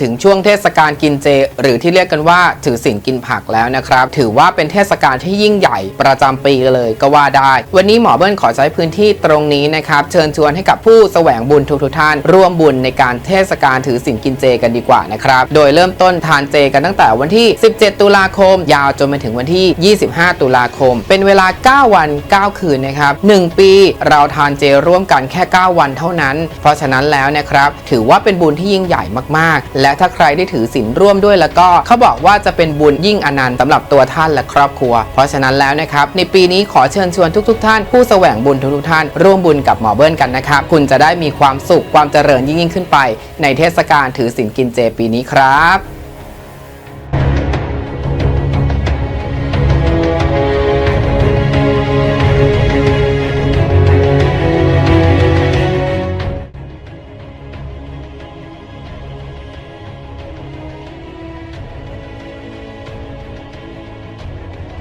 ถึงช่วงเทศกาลกินเจ หรือที่เรียกกันว่าถือศีลกินผักแล้วนะครับ ถือว่าเป็นเทศกาลที่ยิ่งใหญ่ประจำปีเลยก็ว่าได้ วันนี้หมอเบิ้ลขอใช้พื้นที่ตรงนี้นะครับ เชิญชวนให้กับผู้แสวงบุญทุกๆท่าน ร่วมบุญในการเทศกาลถือศีลกินเจกันดีกว่านะครับ โดยเริ่มต้นทานเจกันตั้งแต่วันที่ 17 ตุลาคม ยาวจนไปถึงวันที่ 25 ตุลาคม เป็นเวลา 9 วัน 9 คืนนะครับ 1 ปีเราทานเจร่วมกันแค่ 9 วันเท่านั้น เพราะฉะนั้นแล้วนะครับถือว่าเป็นบุญที่ยิ่งใหญ่มากๆและถ้าใครได้ถือศีลร่วมด้วยแล้วก็เขาบอกว่าจะเป็นบุญยิ่งอนันต์สำหรับตัวท่านและครอบครัว เพราะฉะนั้นแล้วนะครับในปีนี้ขอเชิญชวนทุกๆท่าน ผู้แสวงบุญทุกๆท่าน ร่วมบุญกับหมอเบิ้ลกันนะครับคุณจะได้มีความสุขความเจริญยิ่งขึ้นไป ในเทศกาลถือศีลกินเจปีนี้ครับ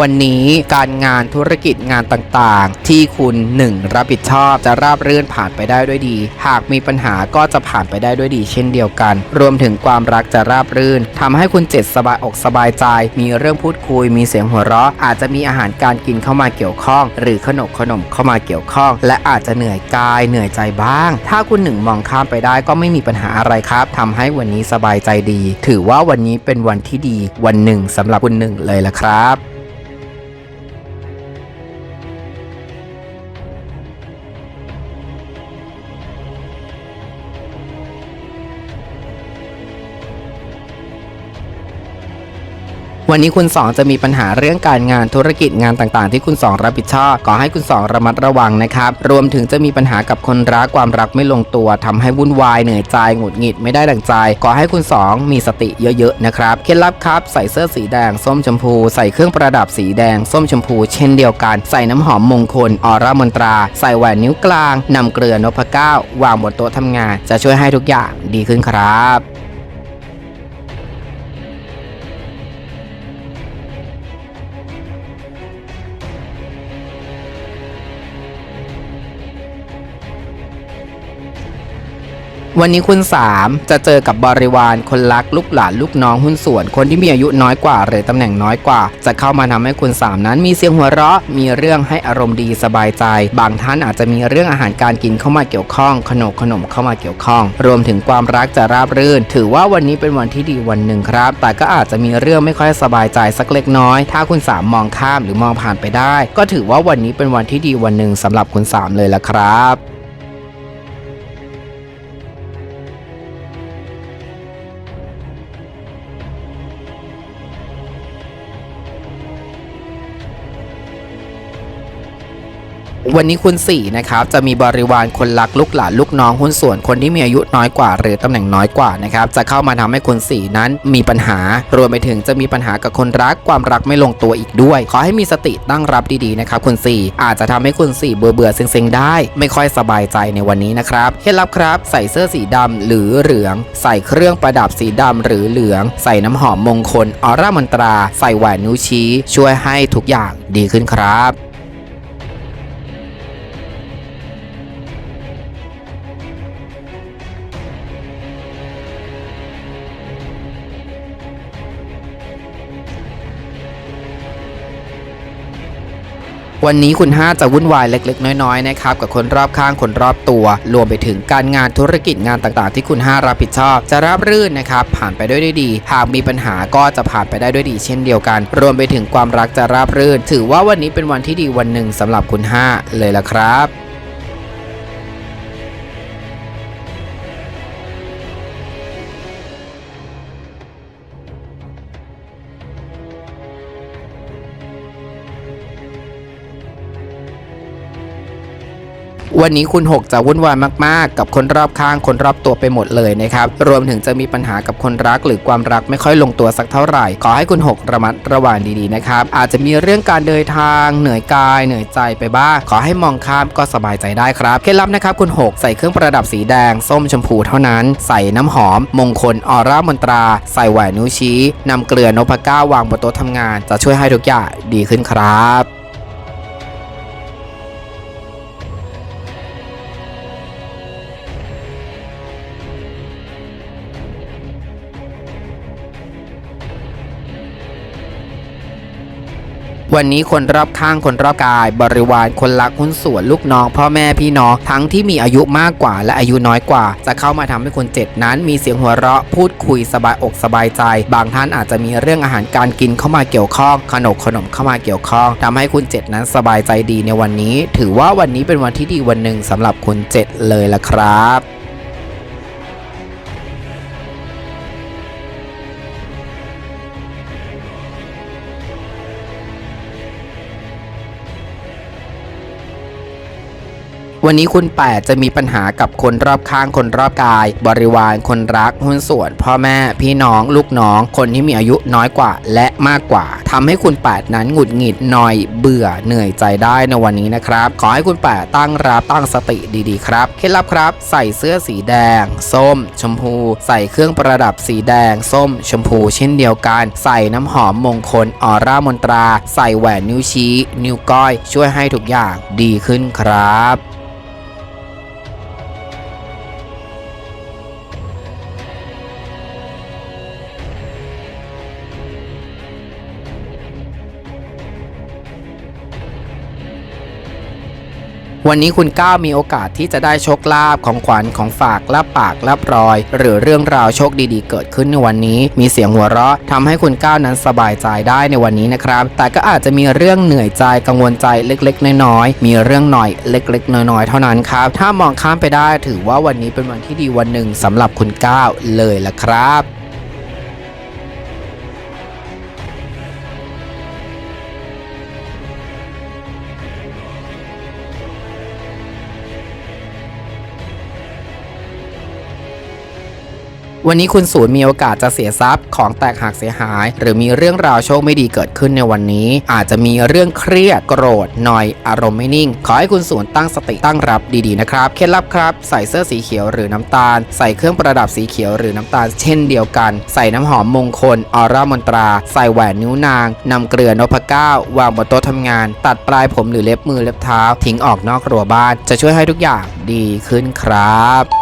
วันนี้การงานธุรกิจงานต่างๆ ที่คุณ 1. รับผิดชอบจะราบรื่นผ่านไปได้ด้วยดี หากมีปัญหาก็จะผ่านไปได้ด้วยดี เช่นเดียวกัน รวมถึงความรักจะราบรื่นทำให้คุณเจ็ดสบายอกสบายใจ มีเรื่องพูดคุย มีเสียงหัวเราะ อาจจะมีอาหารการกินเข้ามาเกี่ยวข้อง หรือขนมขนมเข้ามาเกี่ยวข้อง และอาจจะเหนื่อยกายเหนื่อยใจบ้าง ถ้าคุณหนึ่งมองข้ามไปได้ก็ไม่มีปัญหาอะไรครับทำให้วันนี้สบายใจดี ถือว่าวันนี้เป็นวันที่ดีวันหนึ่งสำหรับคุณหนึ่งเลยละครับ วันนี้คุณสองจะมีปัญหาเรื่องการงานธุรกิจงานต่างๆ ที่คุณสองรับผิดชอบขอให้คุณสองระมัดระวังนะครับ รวมถึงจะมีปัญหากับคนรักความรักไม่ลงตัวทำให้วุ่นวายเหนื่อยใจหงุดหงิดไม่ได้ดังใจ ขอให้คุณสองมีสติเยอะๆนะครับเคล็ดลับครับใส่เสื้อสีแดงส้มชมพู ใส่เครื่องประดับสีแดงส้มชมพู เช่นเดียวกัน ใส่น้ำหอมมงคลออร่ามนตรา ใส่แหวนนิ้วกลางนำเกลือนพเก้าวางบนโต๊ะทำงาน จะช่วยให้ทุกอย่างดีขึ้นครับ วันนี้คุณ 3 จะเจอกับบริวารคนรักลูกหลานลูกน้องหุ้นส่วน คนที่มีอายุน้อยกว่า หรือตำแหน่งน้อยกว่า จะเข้ามาทำให้คุณ 3 นั้นมีเสียงหัวเราะ มีเรื่องให้อารมณ์ดีสบายใจ บางท่านอาจจะมีเรื่องอาหารการกินเข้ามาเกี่ยวข้อง ขนมขนมเข้ามาเกี่ยวข้อง รวมถึงความรักจะราบรื่น ถือว่าวันนี้เป็นวันที่ดีวันหนึ่งครับ แต่ก็อาจจะมีเรื่องไม่ค่อยสบายใจสักเล็กน้อย ถ้าคุณ 3 มองข้ามหรือมองผ่านไปได้ ก็ถือว่าวันนี้เป็นวันที่ดีวันหนึ่งสำหรับคุณ 3 เลยละครับ วันนี้คุณ4นะครับจะมีบริวารคนรักลูกหลานลูกน้องหุ้นส่วนคนที่มีอายุน้อยกว่า หรือตำแหน่งน้อยกว่านะครับจะเข้ามาทำให้คุณ4นั้นมีปัญหา รวมไปถึงจะมีปัญหากับคนรักความรักไม่ลงตัวอีกด้วย ขอให้มีสติตั้งรับดีๆนะครับคุณ4อาจจะทำให้คุณ4เบื่อเบื่อเซ็งๆได้ ไม่ค่อยสบายใจในวันนี้นะครับเคล็ดลับครับ ใส่เสื้อสีดำหรือเหลือง ใส่เครื่องประดับสีดำหรือเหลือง ใส่น้ำหอมมงคลออร่ามนตรา ใส่แหวนนิ้วชี้ ช่วยให้ทุกอย่างดีขึ้นครับ วันนี้คุณ5จะวุ่นวายเล็กๆ น้อยๆนะครับกับคนรอบข้างคนรอบตัว รวมไปถึงการงานธุรกิจงานต่างๆ ที่คุณ5รับผิดชอบ จะราบรื่นนะครับผ่านไปด้วยดี หากมีปัญหาก็จะผ่านไปได้ด้วยดี เช่นเดียวกัน รวมไปถึงความรักจะราบรื่น ถือว่าวันนี้เป็นวันที่ดีวันหนึ่งสำหรับคุณ5เลยละครับ วันนี้คุณ 6 จะวุ่นวายมากๆ กับคนรอบข้างคนรอบตัวไปหมดเลยนะครับ รวมถึงจะมีปัญหากับคนรักหรือความรักไม่ค่อยลงตัวสักเท่าไหร่ ขอให้คุณ 6 ระมัดระวังดีๆนะครับ อาจจะมีเรื่องการเดินทาง เหนื่อยกาย เหนื่อยใจไปบ้าง ขอให้มองข้ามก็สบายใจได้ครับ เคล็ดลับนะครับคุณ 6 ใส่เครื่องประดับสีแดง ส้มชมพูเท่านั้น ใส่น้ำหอม มงคล ออร่ามนตรา ใส่แหวนนิ้วชี้นำเกลือนพก้าวางบนโต๊ะทำงาน จะช่วยให้ทุกอย่างดีขึ้นครับ วันนี้คนรอบข้างคนรอบกาย บริวารคนรักหุ้นส่วนลูกน้อง พ่อแม่พี่น้องทั้งที่มีอายุมากกว่าและอายุน้อยกว่า จะเข้ามาทำให้คนเจ็ดนั้น มีเสียงหัวเราะพูดคุยสบายอกสบายใจ บางท่านอาจจะมีเรื่องอาหารการกินเข้ามาเกี่ยวข้องขนมขนมเข้ามาเกี่ยวข้องทำให้คุณเจ็ดนั้นสบายใจดีในวันนี้ ถือว่าวันนี้เป็นวันที่ดีวันหนึ่งสำหรับคุณเจ็ดเลยละครับ วันนี้คุณ8จะมีปัญหากับคนรอบข้างคนรอบกาย บริวารคนรักหุ้นส่วน พ่อแม่พี่น้องลูกน้อง คนที่มีอายุน้อยกว่า และมากกว่าทำให้คุณ8นั้นหงุดหงิดหน่อยเบื่อเหนื่อยใจได้ในวันนี้นะครับ ขอให้คุณ8ตั้งรับตั้งสติดีๆครับเคล็ดลับครับ ใส่เสื้อสีแดง ส้ม ชมพู ใส่เครื่องประดับสีแดง ส้ม ชมพู เช่นเดียวกัน ใส่น้ำหอมมงคลออร่ามนตรา ใส่แหวนนิ้วชี้ นิ้วก้อย ช่วยให้ทุกอย่างดีขึ้นครับ วันนี้คุณก้าวมีโอกาสที่จะได้โชคลาภของขวัญของฝากลาบปากลาบรอย หรือเรื่องราวโชคดีๆ เกิดขึ้นในวันนี้ มีเสียงหัวเราะทำให้คุณก้าวนั้นสบายใจได้ในวันนี้นะครับ แต่ก็อาจจะมีเรื่องเหนื่อยใจกังวลใจเล็กๆ น้อยๆ มีเรื่องหน่อยเล็ก ๆ น้อยๆ เท่านั้นครับ ถ้ามองข้ามไปได้ถือว่าวันนี้เป็นวันที่ดีวันหนึ่งสำหรับคุณก้าวเลยละครับ วันนี้คุณศูนย์มีโอกาสจะเสียทรัพย์ของแตกหักเสียหาย หรือมีเรื่องราวโชคไม่ดีเกิดขึ้นในวันนี้ อาจจะมีเรื่องเครียดโกรธหน่อยอารมณ์ไม่นิ่ง ขอให้คุณศูนย์ตั้งสติตั้งรับดีๆนะครับเคล็ดลับครับ ใส่เสื้อสีเขียวหรือน้ำตาล ใส่เครื่องประดับสีเขียวหรือน้ำตาลเช่นเดียวกัน ใส่น้ำหอมมงคลออร่ามนตรา ใส่แหวนนิ้วนางนำเกลือนพเก้าวางบนโต๊ะทำงาน ตัดปลายผมหรือเล็บมือเล็บเท้า ทิ้งออกนอกรั้วบ้านจะช่วยให้ทุกอย่างดีขึ้นครับ